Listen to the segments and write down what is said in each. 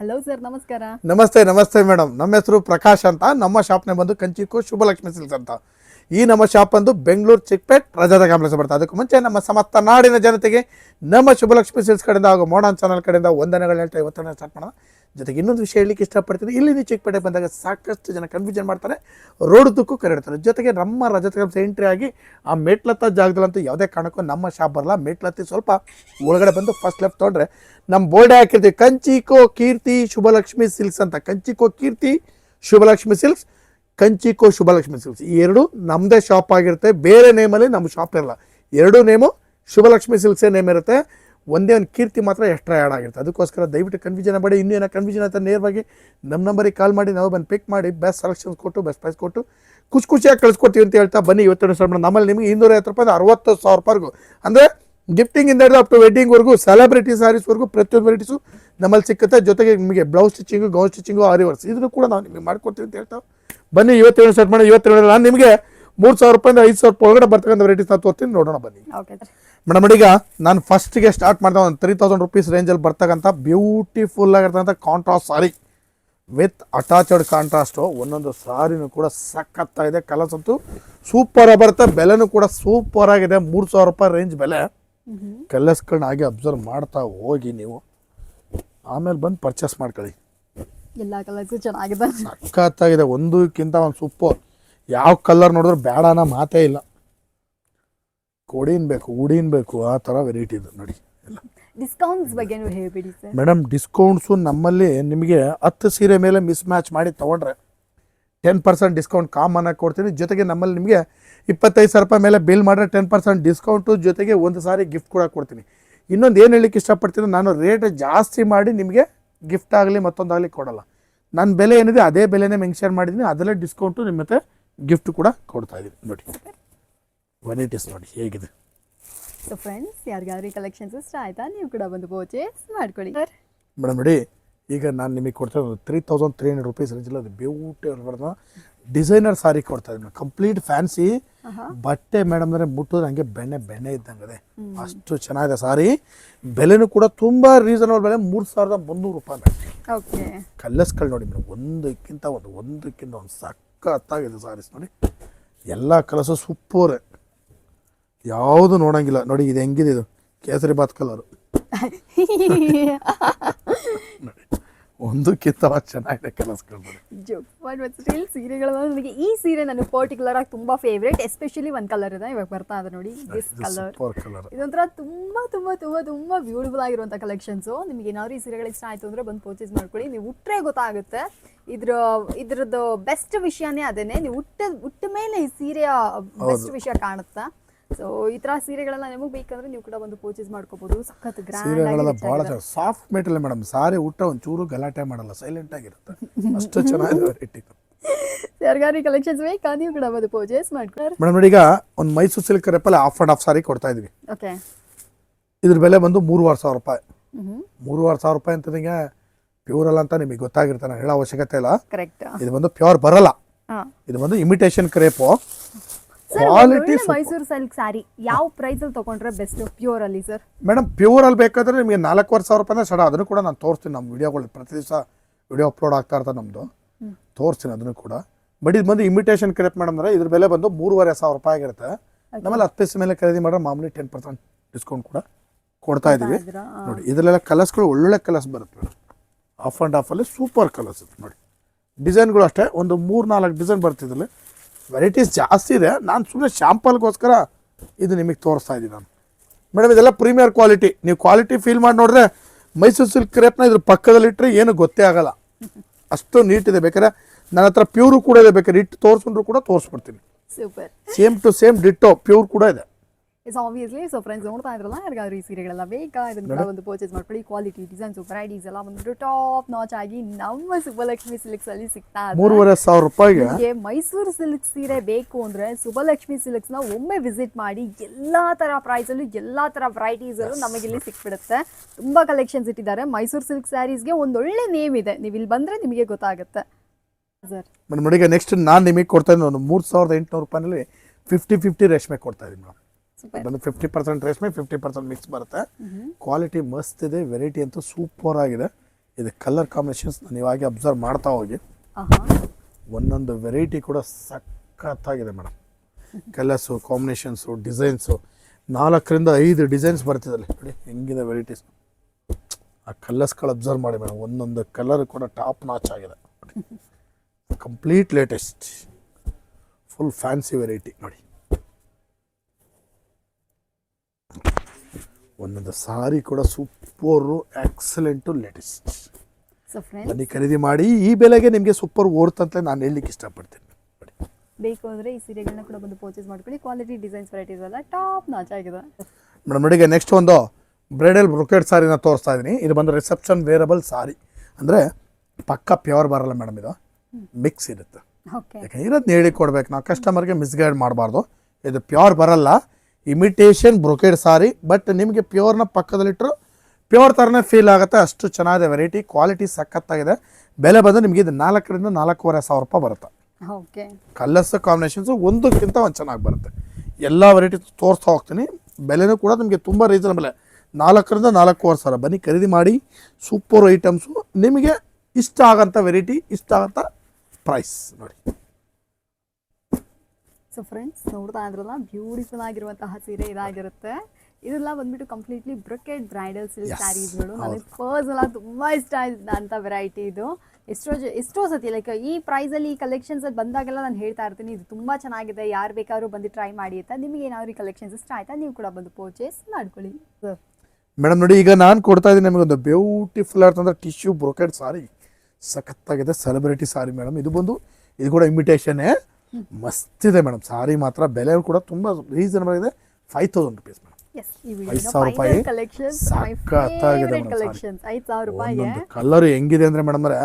Hello sir ನಮಸ್ಕಾರ. ನಮಸ್ತೆ ನಮಸ್ತೆ ಮೇಡಮ್ ನಮ್ಮ ಹೆಸರು ಪ್ರಕಾಶ್ ಅಂತ. ನಮ್ಮ ಶಾಪ್ನೇ ಬಂದು ಕಂಚಿಕು ಶುಭಲಕ್ಷ್ಮಿ ಸಿಲ್ಸ್ ಅಂತ. ಈ ನಮ್ಮ ಶಾಪ್ ಅಂದು ಬೆಂಗಳೂರು ಚಿಕ್ಕಪೇಟ್ ರಜಾದ ಕಾಂಪ್ಲೆಕ್ಸ್ ಬರ್ತದೆ ಅದಕ್ಕೆ ಮುಂಚೆ ನಮ್ಮ ಸಮಸ್ತ ನಾಡಿನ ಜನತೆಗೆ ನಮ್ಮ ಶುಭಲಕ್ಷ್ಮಿ ಸಿಲ್ಸ್ ಕಡೆಯಿಂದ ಹಾಗೂ ಮೋಡನ್ ಚಾನಲ್ ಕಡೆಯಿಂದ ವಂದನೆಗಳು ಹೇಳ್ತಾ ಇವತ್ತು ಸ್ಟಾರ್ಟ್ ಮಾಡೋಣ. ಜೊತೆಗೆ ಇನ್ನೊಂದು ವಿಷಯ ಹೇಳಲಿಕ್ಕೆ ಇಷ್ಟಪಡ್ತೀನಿ. ಇಲ್ಲಿ ನೀವು ಚಿಕ್ಕಪೇಟೆ ಬಂದಾಗ ಸಾಕಷ್ಟು ಜನ ಕನ್ಫ್ಯೂಷನ್ ಮಾಡ್ತಾರೆ ರೋಡ್ದಕ್ಕೂ ಕರೆಡ್ತಾರೆ. ಜೊತೆಗೆ ನಮ್ಮ ರಜತ ಎಂಟ್ರಿ ಆಗಿ ಆ ಮೇಟ್ಲತ್ತ ಜಾಗದಲ್ಲಂತೂ ಯಾವುದೇ ಕಾರಣಕ್ಕೂ ನಮ್ಮ ಶಾಪ್ ಬರಲ್ಲ. ಮೇಟ್ಲತ್ತಿ ಸ್ವಲ್ಪ ಒಳಗಡೆ ಬಂದು ಫಸ್ಟ್ ಲೆಫ್ಟ್ ತೊಗೊಂಡ್ರೆ ನಮ್ಮ ಬೋರ್ಡೆ ಹಾಕಿರ್ತೀವಿ, ಕಂಚಿಕೋ ಕೀರ್ತಿ ಶುಭಲಕ್ಷ್ಮಿ ಸಿಲ್ಕ್ಸ್ ಅಂತ. ಕಂಚಿಕೋ ಕೀರ್ತಿ ಶುಭಲಕ್ಷ್ಮಿ ಸಿಲ್ಕ್ಸ್ ಕಂಚಿಕೋ ಶುಭಲಕ್ಷ್ಮಿ ಸಿಲ್ಕ್ಸ್ ಈ ಎರಡು ನಮ್ಮದೇ ಶಾಪ್ ಆಗಿರುತ್ತೆ. ಬೇರೆ ನೇಮಲ್ಲಿ ನಮ್ಮ ಶಾಪ್ ಇರಲ್ಲ. ಎರಡೂ ನೇಮು ಶುಭಲಕ್ಷ್ಮಿ ಸಿಲ್ಕ್ಸೇ ನೇಮ್ ಇರುತ್ತೆ. ಒಂದೇ ಒಂದು ಕೀರ್ತಿ ಮಾತ್ರ ಎಕ್ಸ್ಟ್ರಾ ಆ್ಯಡ್ ಆಗಿರುತ್ತೆ. ಅದಕ್ಕೋಸ್ಕರ ದಯವಿಟ್ಟು ಕನ್ಫ್ಯೂಷನ್ ಮಾಡಿ ಇನ್ನೂ ಏನೋ ಕನ್ಫ್ಯೂಷನ್ ಆಯ್ತಾ ನೇರವಾಗಿ? ನಮ್ಮ ನಂಬರಿಗೆ ಕಾಲ್ ಮಾಡಿ, ನಾವು ಬಂದು ಪಿಕ್ ಮಾಡಿ ಬೆಸ್ಟ್ ಸೆಲೆಕ್ಷನ್ಸ್ ಕೊಟ್ಟು ಬೆಸ್ಟ್ ಪ್ರೈಸ್ ಕೊಟ್ಟು, ಖುಷಿ ಖುಷಿಯಾಗಿ ಕಳಿಸ್ಕೊಡ್ತೀವಿ ಅಂತ ಹೇಳ್ತಾ ಬನ್ನಿ ಇವತ್ತು ಮಾಡೋಣ ನಮ್ಮಲ್ಲಿ ನಿಮಗೆ ಇನ್ನೂರ ಐವತ್ತು ರೂಪಾಯಿ ಅರವತ್ತು ಸಾವಿರ ರೂಪಾಯಿಗೂ ಅಂದರೆ ಗಿಫ್ಟಿಂಗ್ ಇಂದ ಹಿಡಿದು ಅಪ್ ಟು ವೆಡ್ಡಿಂಗ್ವರೆಗೂ ಸೆಲೆಬ್ರಿಟಿ ಸ್ಯಾರೀಸ್ವರೆಗೂ ಪ್ರತಿಯೊಂದು ವೆರೈಟೀಸು ನಮ್ಮಲ್ಲಿ ಸಿಕ್ಕುತ್ತೆ. ಜೊತೆಗೆ ನಿಮಗೆ blouse stitching gown stitching aari ಇದನ್ನು ಕೂಡ ನಾವು ನಿಮಗೆ ಮಾಡ್ಕೊಡ್ತೀವಿ ಅಂತ ಹೇಳ್ತಾ ಬನ್ನಿ ಇವತ್ತೇಳು ಸೆಟ್ ಮಾಡಿ ಇವತ್ತೇಳು ನಾನು ನಿಮಗೆ ಮೂರು ಸಾವಿರ ರೂಪಾಯಿಂದ ಐದು ಸಾವಿರ ರೂಪಾಯಿ ಒಳಗಡೆ ಬರ್ತಕ್ಕಂಥ ವೆರೈಟೀಸ್ ನಾವು ತೋರ್ತೀನಿ ನೋಡೋಣ ಬನ್ನಿ. ಮೇಡಮ್ ಈಗ ನಾನು ಫಸ್ಟ್ಗೆ ಸ್ಟಾರ್ಟ್ ಮಾಡಿದೆ ಒಂದು ತ್ರೀ ತೌಸಂಡ್ ರುಪೀಸ್ ರೇಂಜಲ್ಲಿ ಬರ್ತಕ್ಕಂಥ ಬ್ಯೂಟಿಫುಲ್ ಆಗಿರ್ತಕ್ಕಂಥ contrast sari with attached contrast ಒಂದೊಂದು ಸಾರಿನೂ ಕೂಡ ಸಖತ್ತಾಗಿದೆ. ಕಲರ್ಸ್ ಅಂತೂ ಸೂಪರ್ ಬರುತ್ತೆ. ಬೆಲೆನೂ ಕೂಡ ಸೂಪರ್ ಆಗಿದೆ. ಮೂರು ಸಾವಿರ ರೂಪಾಯಿ ರೇಂಜ್ ಬೆಲೆ. ಕಲರ್ಸ್ಗಳನ್ನ ಹಾಗೆ ಅಬ್ಸರ್ವ್ ಮಾಡ್ತಾ ಹೋಗಿ ನೀವು. ಆಮೇಲೆ ಬಂದು ಪರ್ಚೇಸ್ ಮಾಡ್ಕೊಳ್ಳಿ. ಎಲ್ಲ ಕಲರ್ಸು ಚೆನ್ನಾಗಿದೆ ಸಖತ್ತಾಗಿದೆ. ಒಂದಕ್ಕಿಂತ ಒಂದು ಸೂಪರ್ ಯಾವ ಕಲರ್ ನೋಡಿದ್ರು ಬೇಡ ಅನ್ನೋ ಮಾತೇ ಇಲ್ಲ. ಕೊಡಿನ್ಬೇಕು ಬೇಕು ಉಡಿನ್ ಬೇಕು ಆ ಥರ ವೆರೈಟಿ ಇದೆ ನೋಡಿ. ಎಲ್ಲ ಡಿಸ್ಕೌಂಟ್ಸ್ ಬಗ್ಗೆ ಹೇಳ್ಬಿಡಿ ಸರ್. ಮೇಡಮ್ ಡಿಸ್ಕೌಂಟ್ಸು ನಮ್ಮಲ್ಲಿ ನಿಮಗೆ ಹತ್ತು ಸೀರೆ ಮೇಲೆ ಮಿಸ್ ಮ್ಯಾಚ್ ಮಾಡಿ ತೊಗೊಂಡ್ರೆ ಟೆನ್ ಪರ್ಸೆಂಟ್ ಡಿಸ್ಕೌಂಟ್ ಕಾಮನ್ ಆಗಿ ಕೊಡ್ತೀನಿ. ಜೊತೆಗೆ ನಮ್ಮಲ್ಲಿ ನಿಮಗೆ ಇಪ್ಪತ್ತೈದು ಸಾವಿರ ರೂಪಾಯಿ ಮೇಲೆ ಬಿಲ್ ಮಾಡಿದ್ರೆ ಟೆನ್ ಪರ್ಸೆಂಟ್ ಡಿಸ್ಕೌಂಟು ಜೊತೆಗೆ ಒಂದು ಸಾರಿ ಗಿಫ್ಟ್ ಕೂಡ ಕೊಡ್ತೀನಿ. ಇನ್ನೊಂದು ಏನು ಹೇಳಲಿಕ್ಕೆ ಇಷ್ಟಪಡ್ತೀನಿ ನಾನು ರೇಟ್ ಜಾಸ್ತಿ ಮಾಡಿ ನಿಮಗೆ ಗಿಫ್ಟ್ ಆಗಲಿ ಮತ್ತೊಂದಾಗಲಿ ಕೊಡಲ್ಲ. ನನ್ನ ಬೆಲೆ ಏನಿದೆ ಅದೇ ಬೆಲೆನೇ ಮೆನ್ಷನ್ ಮಾಡಿದ್ದೀನಿ ಅದರಲ್ಲೇ ಡಿಸ್ಕೌಂಟು ನಿಮ್ಮ ಮತ್ತೆ ಗಿಫ್ಟ್ ಕೂಡ ಕೊಡ್ತಾ ಇದ್ದೀನಿ ನೋಡಿ. ವೆರೈಟೀಸ್ ನೋಡಿ ಹೇಗಿದೆ? ಸೊ ಫ್ರೆಂಡ್ಸ್ ಯಾರಿಗಾದ್ರೂ ಈ ಕಲೆಕ್ಷನ್ಸ್ ಇಷ್ಟ ಆಯ್ತಾ? ನೀವು ಕೂಡ ಬಂದು ಪರ್ಚೇಸ್ ಮಾಡ್ಕೊಳ್ಳಿ. ಸರ್. ಮೇಡಮ್ ನೋಡಿ ಈಗ ನಾನು ನಿಮಗೆ ಕೊಡ್ತಾ ಇರೋದು three thousand three hundred rupees ರೇಂಜಲ್ಲಿ ಅದು ಬ್ಯೂಟಿಫುಲ್ ಡಿಸೈನರ್ ಸಾರಿ ಕೊಡ್ತಾ ಇದ್ದೀನಿ ಕಂಪ್ಲೀಟ್ ಫ್ಯಾನ್ಸಿ ಬಟ್ಟೆ ಮೇಡಮ್ ಅಂದರೆ ಮುಟ್ಟಿದ್ರೆ ಹಂಗೆ ಬೆಣ್ಣೆ ಬೆಣ್ಣೆ ಇದ್ದಂಗೆ ಅದೇ ಅಷ್ಟು ಚೆನ್ನಾಗಿದೆ ಸಾರಿ. ಬೆಲೆನೂ ಕೂಡ ತುಂಬ ರೀಸನಬಲ್ ಬೆಲೆ ಮೂರು ಸಾವಿರದ ಮುನ್ನೂರು ರೂಪಾಯಿ ಮೇಡಮ್ ಕಲ್ಲಸ್ಗಳು ನೋಡಿ ಮೇಡಮ್ ಒಂದಕ್ಕಿಂತ ಒಂದು ಒಂದಕ್ಕಿಂತ ಒಂದು ಸಖತ್ತಾಗಿದೆ ಸಾರೀಸ್ ನೋಡಿ. ಎಲ್ಲ ಕಲಸು ಸೂಪರ್. ಯಾವುದು ನೋಡಂಗಿಲ್ಲ. ನೋಡಿ ಇದು ಹೆಂಗಿದೆ ಇದು. ಕೇಸರಿ ಬಾತ್ ಕಲರು ನೋಡಿ. ಒಂದಕ್ಕಿಂತ ಒಂದು ಚೆನ್ನಾಗಿದೆ ಕೆಲಸಗಳು ಸ್ಟಿಲ್ ಸೀರೆಗಳು ನನಗೆ ಈ ಸೀರೆ ನನಗೆ ಪರ್ಟಿಕ್ಯುಲರ್ ಆಗಿ ತುಂಬಾ ಫೇವ್ರೇಟ್ ಎಸ್ಪೆಷಲಿ ಒಂದು ಕಲರ್ ಇದೆ ಇವಾಗ ಬರ್ತಾ ಇದೆ ನೋಡಿ ದಿಸ್ ಕಲರ್ ಇದೊಂಥರ ತುಂಬಾ ತುಂಬಾ ತುಂಬಾ ತುಂಬಾ ಬ್ಯೂಟಿಫುಲ್ ಆಗಿರುವಂಥ ಕಲೆಕ್ಷನ್ಸು ನಿಮಗೆ ಏನಾದ್ರು ಈ ಸೀರೆಗಳು ಇಷ್ಟ ಆಯ್ತು ಅಂದ್ರೆ ಬಂದು ಪರ್ಚೇಸ್ ಮಾಡ್ಕೊಳ್ಳಿ. ನೀವು ಉಟ್ಟರೆ ಗೊತ್ತಾಗುತ್ತೆ. ಇದ್ರ ಇದ್ರದ್ದು ಬೆಸ್ಟ್ ವಿಷಯನೇ ಅದೇನೆ. ನೀವು ಉಟ್ಟ ಉಟ್ಟ ಮೇಲೆ ಈ ಸೀರೆಯ ಬೆಸ್ಟ್ ವಿಷಯ ಕಾಣುತ್ತಾ? ಸೊ ಈ ತರ ಸೀರೆಗಳೆಲ್ಲ ನಿಮಗೆ ಬೇಕಂದ್ರೆ ನೀವು ಕೂಡ ಬಂದು ಪರ್ಚೇಸ್ ಮಾಡ್ಕೋಬಹುದು ಸಖತ್ ಸೀರೆಗಳೆಲ್ಲ ಬಹಳ ಸಾಫ್ಟ್ ಮೆಟೀರಿಯಲ್ ಮೇಡಮ್ ಸಾರಿ ಊಟ ಒಂಚೂರು ಗಲಾಟೆ ಮಾಡಲ್ಲ ಸೈಲೆಂಟ್ ಆಗಿರುತ್ತೆ. ಅಷ್ಟು ಚೆನ್ನಾಗಿ ವೆರೈಟಿ ಸರ್ಕಾರಿ ಕಲೆಕ್ಷನ್ಸ್ ಬೇಕಾ? ನೀವು ಕೂಡ ಬಂದು ಪರ್ಚೇಸ್ ಮಾಡ್ಕೊಳ್ಳಿ ಮೇಡಮ್ ಈಗ ಒಂದು ಮೈಸೂರು ಸಿಲ್ಕ್ ರೆಪ್ಪಲ್ಲಿ ಆಫ್ ಆ್ಯಂಡ್ ಆಫ್ ಸಾರಿ ಕೊಡ್ತಾ ಇದೀವಿ. ಓಕೆ ಇದ್ರ ಬೆಲೆ ಬಂದು ಮೂರುವರೆ ಸಾವಿರ ರೂಪಾಯಿ. ಮೂರುವರೆ ಸಾವಿರ ರೂಪಾಯಿ ಅಂತಂದ್ರೆ ಪ್ಯೂರ್ ಅಲ್ಲ ಅಂತ ನಿಮಗೆ ಗೊತ್ತಾಗಿರ್ತಾನೆ ಹೇಳೋ ಅವಶ್ಯಕತೆ ಇಲ್ಲ. ಕರೆಕ್ಟ್ ಇದು ಬಂದು ಪ್ಯೂರ್ ಬರಲ್ಲ. ಇದು ಬಂದು imitation crepe quality Mysore silk sari ಯಾವ ಪ್ರೈಸ್ ಅಲ್ಲಿ ತಗೊಂಡ್ರೆ ಬೆಸ್ಟ್ ಪ್ಯೂರ್ ಅಲ್ಲಿ ಸರ್ ಮೇಡಮ್ ಪ್ಯೂರಲ್ಲಿ ಬೇಕಾದ್ರೆ ನಿಮಗೆ ನಾಲ್ಕೂವರೆ ಸಾವಿರ ರೂಪಾಯಿ ಸಡ ಅದನ್ನು ಕೂಡ ನಾನು ತೋರಿಸ್ತೀನಿ. ನಮ್ಮ ವಿಡಿಯೋಗಳು ಪ್ರತಿ ದಿವಸ ವಿಡಿಯೋ ಅಪ್ಲೋಡ್ ಆಗ್ತಾ ಇರ್ತದೆ ನಮ್ಮದು ತೋರಿಸ್ತೀನಿ ಅದನ್ನು ಕೂಡ. ಬಟ್ ಇದು ಬಂದು ಇಮಿಟೇಷನ್ ಕರೆಕ್ಟ್ ಮೇಡಮ್ ಅಂದರೆ ಇದ್ರ ಬೆಲೆ ಬಂದು ಮೂರುವರೆ ಸಾವಿರ ರೂಪಾಯಿ ಆಗಿರುತ್ತೆ. ನಮ್ಮಲ್ಲಿ ಹತ್ತು ಪೀಸ್ ಮೇಲೆ ಖರೀದಿ ಮಾಡಿದ್ರೆ ಮಾಮೂಲಿ ಟೆನ್ ಪರ್ಸೆಂಟ್ ಡಿಸ್ಕೌಂಟ್ ಕೂಡ ಕೊಡ್ತಾ ಇದ್ದೀವಿ? ನೋಡಿ ಇದರಲ್ಲೆಲ್ಲ ಕಲರ್ಸ್ಗಳು ಒಳ್ಳೊಳ್ಳೆ ಕಲರ್ಸ್ ಬರುತ್ತೆ. ಮೇಡಮ್ ಆಫ್ ಆ್ಯಂಡ್ ಆಫಲ್ಲಿ ಸೂಪರ್ ಕಲರ್ಸ್ ಇದೆ ನೋಡಿ ಡಿಸೈನ್ಗಳು ಅಷ್ಟೇ. ಒಂದು ಮೂರು ನಾಲ್ಕು ಡಿಸೈನ್ ಬರ್ತಿದ್ರಲ್ಲಿ ವೆರೈಟೀಸ್ ಜಾಸ್ತಿ ಇದೆ. ನಾನು ಸುಮ್ಮನೆ ಶ್ಯಾಂಪಲ್ಗೋಸ್ಕರ ಇದು ನಿಮಗೆ ತೋರಿಸ್ತಾ ಇದ್ದೀನಿ ನಾನು. ಮೇಡಮ್ ಇದೆಲ್ಲ ಪ್ರೀಮಿಯರ್ ಕ್ವಾಲಿಟಿ ನೀವು ಕ್ವಾಲಿಟಿ ಫೀಲ್ ಮಾಡಿ ನೋಡಿದ್ರೆ ಮೈಸೂರು ಸಿಲ್ಕ್ ಕ್ರೇಪ್ನ ಇದ್ರ ಪಕ್ಕದಲ್ಲಿಟ್ಟರೆ ಏನು ಗೊತ್ತೇ ಆಗಲ್ಲ. ಅಷ್ಟು ನೀಟ್ ಇದೆ. ಬೇಕಾದ್ರೆ ನನ್ನ ಹತ್ರ ಪ್ಯೂರು ಕೂಡ ಇದೆ. ಬೇಕಾದ್ರೆ ಇಟ್ಟು ತೋರಿಸ್ಕೊಂಡ್ರು ಕೂಡ ತೋರಿಸ್ಬಿಡ್ತೀನಿ. Super same to same ditto pure ಕೂಡ ಇದೆ. ಇಸ್ ಆಬ್ವಿಯಸ್ಲಿ ಸೊ ಫ್ರೆಂಡ್ಸ್ ನೋಡ್ತಾ ಇದ್ರಲ್ಲ ಯಾರಿಗಾದ್ರೂ ಈ ಸೀರೆಗಳೆಲ್ಲ ಬೇಕಾ ಇದನ್ನ ಕೂಡ ಒಂದು ಪರ್ಚೇಸ್ ಮಾಡ್ಕೊಳ್ಳಿ ಕ್ವಾಲಿಟಿ ಡಿಸೈನ್ಸ್ ವೆರೈಟೀಸ್ ಎಲ್ಲ ಒಂದು ಟಾಪ್ ನಾಚ್ ಆಗಿ ನಮ್ಮ ಸುಬ್ಬಲಕ್ಷ್ಮಿ ಸಿಲ್ಕ್ಸ್ ಅಲ್ಲಿ ಸಿಗ್ತಾ ಇದೆ. ಮೂರುವರೆ ಸಾವಿರ ರೂಪಾಯಿಗೆ? ಮೈಸೂರು ಸಿಲ್ಕ್ ಸೀರೆ ಬೇಕು ಅಂದ್ರೆ ಸುಬ್ಬಲಕ್ಷ್ಮಿ ಸಿಲ್ಕ್ಸ್ನ ಒಮ್ಮೆ ವಿಸಿಟ್ ಮಾಡಿ ಎಲ್ಲಾ ತರ ಪ್ರೈಸ್ ಅಲ್ಲೂ ಎಲ್ಲಾ ತರ ವೆರೈಟೀಸ್ ಅಲ್ಲೂ ನಮಗೆ ಇಲ್ಲಿ ಸಿಕ್ಬಿಡುತ್ತೆ. ತುಂಬಾ ಕಲೆಕ್ಷನ್ಸ್ ಇಟ್ಟಿದ್ದಾರೆ. ಮೈಸೂರು ಸಿಲ್ಕ್ ಸ್ಯಾರೀಸ್ಗೆ ಒಂದೊಳ್ಳೆ ನೇಮ್ ಇದೆ. ನೀವು ಇಲ್ಲಿ ಬಂದ್ರೆ ನಿಮಗೆ ಗೊತ್ತಾಗುತ್ತೆ. ಸರ್ ಮೇಡಮ್ ನೋಡಿ ಈಗ ನೆಕ್ಸ್ಟ್ ನಾನು ನಿಮಗೆ ಕೊಡ್ತಾ ಇದ್ದೀನಿ ಒಂದು ಮೂರು ಸಾವಿರದ ಎಂಟುನೂರು ರೂಪಾಯಿನಲ್ಲಿ ಫಿಫ್ಟಿ ಫಿಫ್ಟಿ ರೇಷ್ಮೆ ಕೊಡ್ತಾ ಇದ್ದೀನಿ ಮೇಡಮ್. ಬಂದು ಫಿಫ್ಟಿ ಪರ್ಸೆಂಟ್ ರೇಷ್ಮೆ ಫಿಫ್ಟಿ ಪರ್ಸೆಂಟ್ ಮಿಕ್ಸ್ ಬರುತ್ತೆ. ಕ್ವಾಲಿಟಿ ಮಸ್ತ್ ಇದೆ ವೆರೈಟಿ ಅಂತೂ ಸೂಪರ್ ಆಗಿದೆ. ಇದು ಕಲರ್ ಕಾಂಬಿನೇಷನ್ಸ್ ನಾನು ಇವಾಗೆ ಅಬ್ಸರ್ವ್ ಮಾಡ್ತಾ ಹೋಗಿ. ಒಂದೊಂದು ವೆರೈಟಿ ಕೂಡ ಸಖತ್ತಾಗಿದೆ ಮೇಡಮ್. ಕಲರ್ಸು ಕಾಂಬಿನೇಷನ್ಸು ಡಿಸೈನ್ಸು ನಾಲ್ಕರಿಂದ ಐದು ಡಿಸೈನ್ಸ್ ಬರ್ತಿದೆ ನೋಡಿ ಹೆಂಗಿದೆ ವೆರೈಟೀಸ್ ಆ ಕಲರ್ಸ್ಗಳು ಅಬ್ಸರ್ವ್ ಮಾಡಿ ಮೇಡಮ್. ಒಂದೊಂದು ಕಲರ್ ಕೂಡ ಟಾಪ್ ನಾಚ್ ಆಗಿದೆ. Complete latest full fancy variety ನೋಡಿ. ಒಂದೊಂದು ಸಾರಿ ಕೂಡ super excellent latest so friends ಬನ್ನಿ ಖರೀದಿ ಮಾಡಿ. ಈ ಬೆಲೆಗೆ ನಿಮಗೆ ಸೂಪರ್ ಓಡ್ತಂತ ನಾನು ಹೇಳಲಿಕ್ಕೆ ಇಷ್ಟಪಡ್ತೀನಿ. ಬೇಕು ಅಂದರೆ ಈ ಸೀರೆಗಳನ್ನ ಕೂಡ ಬಂದು ಪರ್ಚೇಸ್ ಮಾಡ್ಕೊಳ್ಳಿ. ಕ್ವಾಲಿಟಿ ಡಿಸೈನ್ಸ್ ವೆರೈಟೀಸ್ ಎಲ್ಲ ಟಾಪ್ ನಾಚ್ ಆಗಿದೆ. ಮೇಡಮ್ ನಡಿಗೆ ನೆಕ್ಸ್ಟ್ ಒಂದು ಬ್ರೈಡಲ್ ಬ್ರೊಕೆಟ್ ಸಾರಿನ ತೋರಿಸ್ತಾ ಇದ್ದೀನಿ ಇದು ಬಂದು ರಿಸೆಪ್ಷನ್ ವೇರಬಲ್ ಸಾರಿ ಅಂದರೆ ಪಕ್ಕ ಪ್ಯೂರ್ ಬರಲ್ಲ ಮೇಡಮ್ ಇದು. ಮಿಕ್ಸ್ ಇರುತ್ತೆ. ಯಾಕಂದ್ರೆ ಇರೋದನ್ನ ಹೇಳಿ ಕೊಡ್ಬೇಕು. ನಾವು ಕಸ್ಟಮರ್ಗೆ ಮಿಸ್ಗೈಡ್ ಮಾಡಬಾರ್ದು. ಇದು ಪ್ಯೂರ್ ಬರಲ್ಲ. ಇಮಿಟೇಷನ್ ಬ್ರೊಕೇಡ್ ಸಾರಿ ಬಟ್ ನಿಮಗೆ ಪ್ಯೂರ್ನ ಪಕ್ಕದಲ್ಲಿಟ್ಟರು ಪ್ಯೂರ್ ಥರನೇ ಫೀಲ್ ಆಗುತ್ತೆ. ಅಷ್ಟು ಚೆನ್ನಾಗಿದೆ. ವೆರೈಟಿ ಕ್ವಾಲಿಟಿ ಸಖತ್ತಾಗಿದೆ. ಬೆಲೆ ಬಂದು ನಿಮಗೆ ಇದು ನಾಲ್ಕರಿಂದ ನಾಲ್ಕೂವರೆ ಸಾವಿರ ರೂಪಾಯಿ ಬರುತ್ತೆ. ಓಕೆ ಕಲರ್ಸ್ ಕಾಂಬಿನೇಷನ್ಸು ಒಂದಕ್ಕಿಂತ ಒಂದು ಚೆನ್ನಾಗಿ ಬರುತ್ತೆ. ಎಲ್ಲ ವೆರೈಟಿ ತೋರಿಸ್ತಾ ಹೋಗ್ತೀನಿ. ಬೆಲೆನೂ ಕೂಡ ನಿಮಗೆ ತುಂಬ ರೀಸನಬಲ್ ನಾಲ್ಕರಿಂದ ನಾಲ್ಕೂವರೆ ಸಾವಿರ. ಬನ್ನಿ ಖರೀದಿ ಮಾಡಿ. ಸೂಪರ್ ಐಟಮ್ಸು ನಿಮಗೆ ಇಷ್ಟ ಆಗೋಂಥ ವೆರೈಟಿ ಇಷ್ಟ ಆಗೋಂಥ ಪ್ರೈಸ್ ನೋಡಿ. ಸೊ ಫ್ರೆಂಡ್ಸ್ ನೋಡ್ತಾ ಇದ್ರಲ್ಲ ಬ್ಯೂಟಿಫುಲ್ ಆಗಿರುವಂತಹ ಸೀರೆ ಇದಾಗಿರುತ್ತೆ. ಇದೆಲ್ಲ ಬಂದ್ಬಿಟ್ಟು completely brocade bridal silk sarees ಸ್ಯಾರೀಸ್ಗಳು. ನನಗೆ ಪರ್ಸನಲ್ ಎಲ್ಲ ತುಂಬ ಇಷ್ಟ ಆಯ್ತಂತ ವೆರೈಟಿ ಇದು. ಎಷ್ಟೋ ಜ ಎಷ್ಟೋ ಸತಿ ಲೈಕ್ ಈ ಪ್ರೈಸಲ್ಲಿ ಈ ಕಲೆಕ್ಷನ್ಸ್ ಅಲ್ಲಿ ಬಂದಾಗೆಲ್ಲ ನಾನು ಹೇಳ್ತಾ ಇರ್ತೀನಿ ಇದು ತುಂಬ ಚೆನ್ನಾಗಿದೆ. ಯಾರು ಬೇಕಾದ್ರೂ ಬಂದು ಟ್ರೈ ಮಾಡಿ ಅಂತ. ನಿಮಗೆ ಏನಾದ್ರು ಈ ಕಲೆಕ್ಷನ್ಸ್ ಇಷ್ಟ ಆಯ್ತಾ ನೀವು ಕೂಡ ಬಂದು ಪರ್ಚೇಸ್ ಮಾಡ್ಕೊಳ್ಳಿ. ಮೇಡಮ್ ನೋಡಿ ಈಗ ನಾನು ಕೊಡ್ತಾ ಇದ್ದೀನಿ ನಿಮಗೆ ಒಂದು ಬ್ಯೂಟಿಫುಲ್ ಅಂತಂದ್ರೆ ಟಿಶ್ಯೂ ಬ್ರೊಕೆಟ್ ಸಾರಿ ಸಖತ್ತಾಗಿದೆ ಸೆಲೆಬ್ರಿಟಿ ಸಾರಿ ಮೇಡಮ್ ಇದು ಬಂದು ಇದು ಕೂಡ ಇಮಿಟೇಷನ್ನೇ ಮಸ್ತಿದೆ ಮೇಡಮ್. ಸಾರಿ ಮಾತ್ರ ಬೆಲೆ ಕೂಡ ತುಂಬ ರೀಸನಬಲ್ ಇದೆ ಫೈವ್ ತೌಸಂಡ್ ರುಪೀಸ್ ಮೇಡಮ್. ಐದ್ ಸಾವಿರ ರೂಪಾಯಿ ಸಖತ್ತಾಗಿದೆ ಕಲರ್ ಹೆಂಗಿದೆ ಅಂದರೆ ಮೇಡಮ್ ಅವರೇ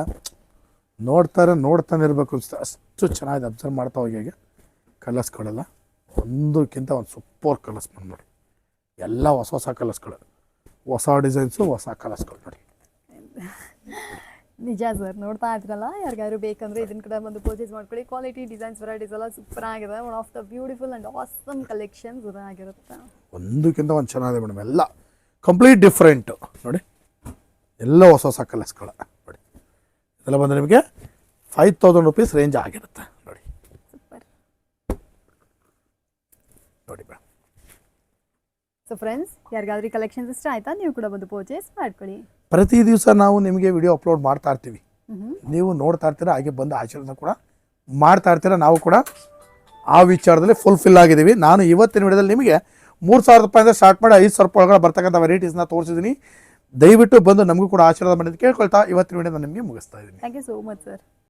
ನೋಡ್ತಾರೆ ನೋಡ್ತಾನೆ ಇರಬೇಕು ಅನ್ಸುತ್ತೆ. ಅಷ್ಟು ಚೆನ್ನಾಗಿದೆ ಅಬ್ಸರ್ವ್ ಮಾಡ್ತಾ ಹೋಗಿ ಹೇಗೆ. ಕಲರ್ಸ್ಗಳೆಲ್ಲ ಒಂದಕ್ಕಿಂತ ಒಂದು ಸೂಪರ್ ಕಲರ್ಸ್ ಮೇಡಮ್ ನೋಡಿ. ಎಲ್ಲ ಹೊಸ ಹೊಸ ಕಲರ್ಸ್ಗಳು ಹೊಸ ಡಿಸೈನ್ಸು ಹೊಸ ಕಲರ್ಸ್ಗಳು ನೋಡಿ. ನಿಜ ಸರ್ ನೋಡ್ತಾ ಇದ್ರಲ್ಲ ಯಾರಿಗಾದ್ರು ಬೇಕಂದ್ರೆ ಇದನ್ನ ಕೂಡ ಬಂದು ಪರ್ಚೇಸ್ ಮಾಡ್ಕೊಳ್ಳಿ. ಕ್ವಾಲಿಟಿ ಡಿಸೈನ್ಸ್ ವೆರೈಟೀಸ್ ಎಲ್ಲ ಸೂಪರ್ ಆಗಿದೆ. One of the beautiful and awesome collections ಆಗಿರುತ್ತೆ. ಒಂದಕ್ಕಿಂತ ಒಂದು ಚೆನ್ನಾಗಿದೆ ಮೇಡಮ್ ಎಲ್ಲ ಕಂಪ್ಲೀಟ್ ಡಿಫ್ರೆಂಟ್ ನೋಡಿ ಎಲ್ಲ ಹೊಸ ಹೊಸ ಕಲರ್ಸ್ಗಳು ನೋಡಿ ಇದೆಲ್ಲ ಬಂದರೆ ನಿಮಗೆ ಫೈವ್ ತೌಸಂಡ್ ರುಪೀಸ್ ರೇಂಜ್ ಆಗಿರುತ್ತೆ. ನೋಡಿ. ಸೂಪರ್ ನೋಡಿ ಮೇಡಮ್ ಸೊ ಫ್ರೆಂಡ್ಸ್ ಯಾರಿಗಾದ್ರೂ ಕಲೆಕ್ಷನ್ಸ್ ಇಷ್ಟ ಆಯ್ತಾ? ನೀವು ಕೂಡ ಬಂದು ಪರ್ಚೇಸ್ ಮಾಡ್ಕೊಳ್ಳಿ. ಪ್ರತಿ ದಿವಸ ನಾವು ನಿಮಗೆ ವಿಡಿಯೋ ಅಪ್ಲೋಡ್ ಮಾಡ್ತಾ ಇರ್ತೀವಿ. ನೀವು ನೋಡ್ತಾ ಇರ್ತೀರ ಹಾಗೆ ಬಂದು ಆಚರಣೆ ಕೂಡ ಮಾಡ್ತಾ ಇರ್ತೀರ ನಾವು ಕೂಡ ಆ ವಿಚಾರದಲ್ಲಿ ಫುಲ್ಫಿಲ್ ಆಗಿದ್ದೀವಿ. ನಾನು ಇವತ್ತಿನ ವಿಡಿಯೋದಲ್ಲಿ ನಿಮಗೆ ಮೂರು ಸಾವಿರ ರೂಪಾಯಿಂದ ಸ್ಟಾರ್ಟ್ ಮಾಡಿ ಐದು ಸಾವಿರ ರೂಪಾಯಿ ಒಳಗಡೆ ಬರ್ತಕ್ಕಂಥ ವೆರೈಟೀಸ್ನ ತೋರಿಸಿದ್ದೀನಿ. ದಯವಿಟ್ಟು ಬಂದು ನಮಗೂ ಕೂಡ ಆಶೀರ್ವಾದ ಮಾಡಿದ್ದು ಕೇಳ್ಕೊಳ್ತಾ ಇವತ್ತಿನ ವಿಡಿಯೋ ನಾನು ನಿಮಗೆ ಮುಗಿಸ್ತಾ ಇದ್ದೀನಿ. Thank you so much sir